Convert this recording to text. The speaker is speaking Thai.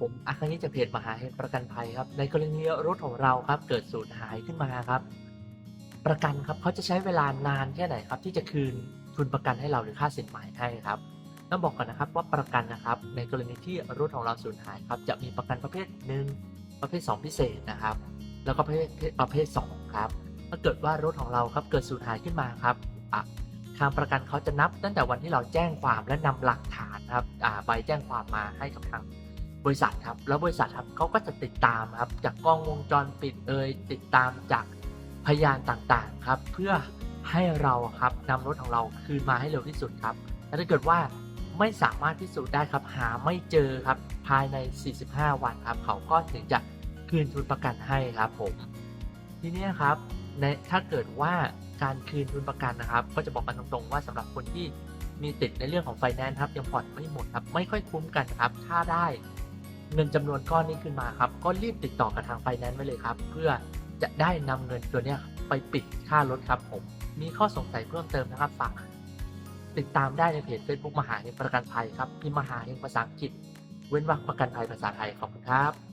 ผมอาคานิจากเพจมหาเฮงประกันภัยครับ ในกรณีรถของเราครับเกิดสูญหายขึ้นมาครับ ประกันครับเขาจะใช้เวลานานแค่ไหนครับ ที่จะคืนทุนประกันให้เราหรือค่าสินไหมให้ครับต้องบอกก่อนนะครับว่าประกันนะครับ ในกรณีที่รถของเราสูญหายครับ จะมีประกันประเภทหนึ่งประเภท 2 พิเศษนะครับ แล้วก็ประเภทประเภท 2 ครับ ถ้าเกิดว่ารถของเราครับเกิดสูญหายขึ้นมาครับทางประกันเขาจะนับตั้งแต่วันที่เราแจ้งความและนำหลักฐานครับใบแจ้งความมาให้กับทาง บริษัทครับ แล้วบริษัทครับเขาก็จะติดตามครับ จากกล้องวงจรปิดเอ่ยติดตามจากพยานต่างๆครับ เพื่อให้เราครับนำรถของเราคืนมาให้เร็วที่สุดครับและถ้าเกิดว่าไม่สามารถพิสูจน์ได้ครับ หาไม่เจอครับ ภายใน 45 วันครับ เขาก็ถึงจะคืนทุนประกันให้ครับผมทีนี้ครับในถ้าเกิดว่าการคืนทุนประกันนะครับ ก็จะบอกกันตรงๆ ว่าสำหรับคนที่มีติดในเรื่องของไฟแนนซ์ครับยังผ่อนไม่หมดครับ ไม่ค่อยคุ้มกันครับ ถ้าได้ เงินจำนวนก้อนนี้ขึ้นมาครับก็รีบติดต่อกับทางไฟแนนซ์ไว้เลยครับ เพื่อจะได้นำเงินตัวนี้ไปปิดค่ารถครับผมมีข้อสงสัยเพิ่มเติมนะครับฝากติดตามได้ในเพจ Facebook มหาเฮงประกันภัยครับพิมพ์มหาเฮงภาษาอังกฤษ เว้นวรรคประกันภัยภาษาไทยขอบคุณครับ